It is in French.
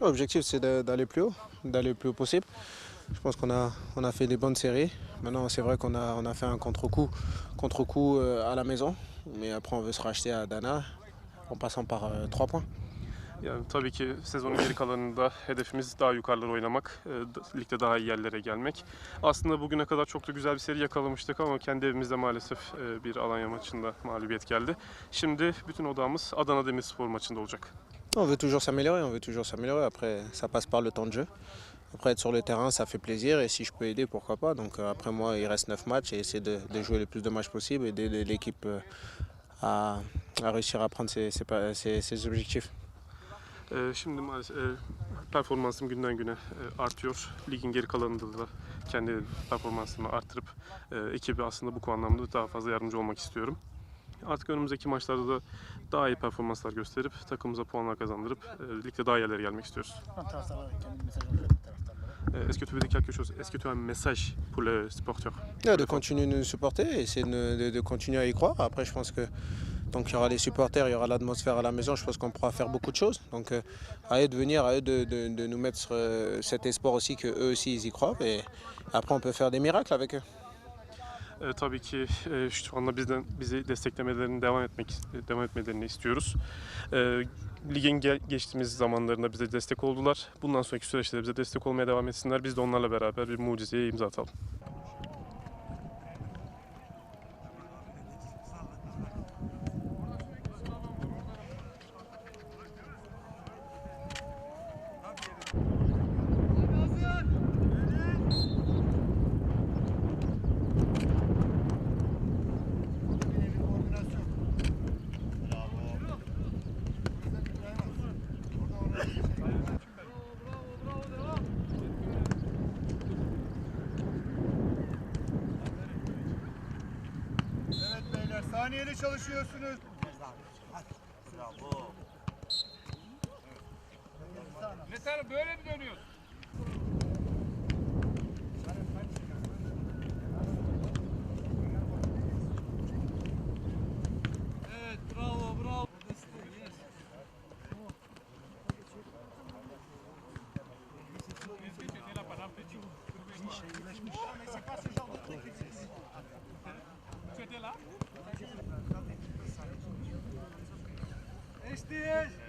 L'objectif, c'est d'aller plus haut, d'aller le plus haut possible. Je pense qu'on a, on a fait des bonnes séries. Maintenant, c'est vrai qu'on a, on a fait un contre-coup contre-coup euh, à la maison. Mais après, on veut se racheter à Dana en passant par euh, trois points. Yani tabii ki sezonun geri kalanında hedefimiz daha yukarılara oynamak, e, ligde daha iyi yerlere gelmek. Aslında bugüne kadar çok da güzel bir seri yakalamıştık ama kendi evimizde maalesef e, bir Alanya maçında mağlubiyet geldi. Şimdi bütün odamız Adana Demirspor maçında olacak. On veut toujours s'améliorer, on veut toujours s'améliorer. Après, ça passe par le temps de jeu. Après, être sur le terrain, ça fait plaisir. Et si je peux aider, pourquoi pas. Donc euh, après, moi, il reste 9 matchs et essayer de, de jouer le plus de matchs possible et d'aider l'équipe euh, à, à réussir à prendre ses, ses ses- ses objectifs. E, Şimdi maalesef e, performansım günden güne e, artıyor. Ligin geri kalanında da kendi performansımı arttırıp e, ekibi aslında bu anlamda daha fazla yardımcı olmak istiyorum. Artık önümüzdeki maçlarda da daha iyi performanslar gösterip takımımıza puanlar kazandırıp e, ligde daha yerlere gelmek istiyoruz. Euh, Est-ce que tu veux dire quelque chose? Est-ce que tu as un message pour les supporters Ouais, de continuer de nous supporter et essayer de, de- de continuer à y croire. Après, je pense que tant qu'il y aura les supporters, il y aura l'atmosphère à la maison, je pense qu'on pourra faire beaucoup de choses. Donc euh, à eux de venir, à eux de, de- de nous mettre euh, cet espoir aussi qu'eux aussi ils y croient. Et après, on peut faire des miracles avec eux. E, tabii ki e, şu anda bizden bizi desteklemelerini devam etmek devam etmelerini istiyoruz. E, ligin gel- geçtiğimiz zamanlarında bize destek oldular. Bundan sonraki süreçte de bize destek olmaya devam etsinler. Biz de onlarla beraber bir mucizeye imza atalım. Saniyeli çalışıyorsunuz. Mesela böyle mi dönüyorsun? Christine!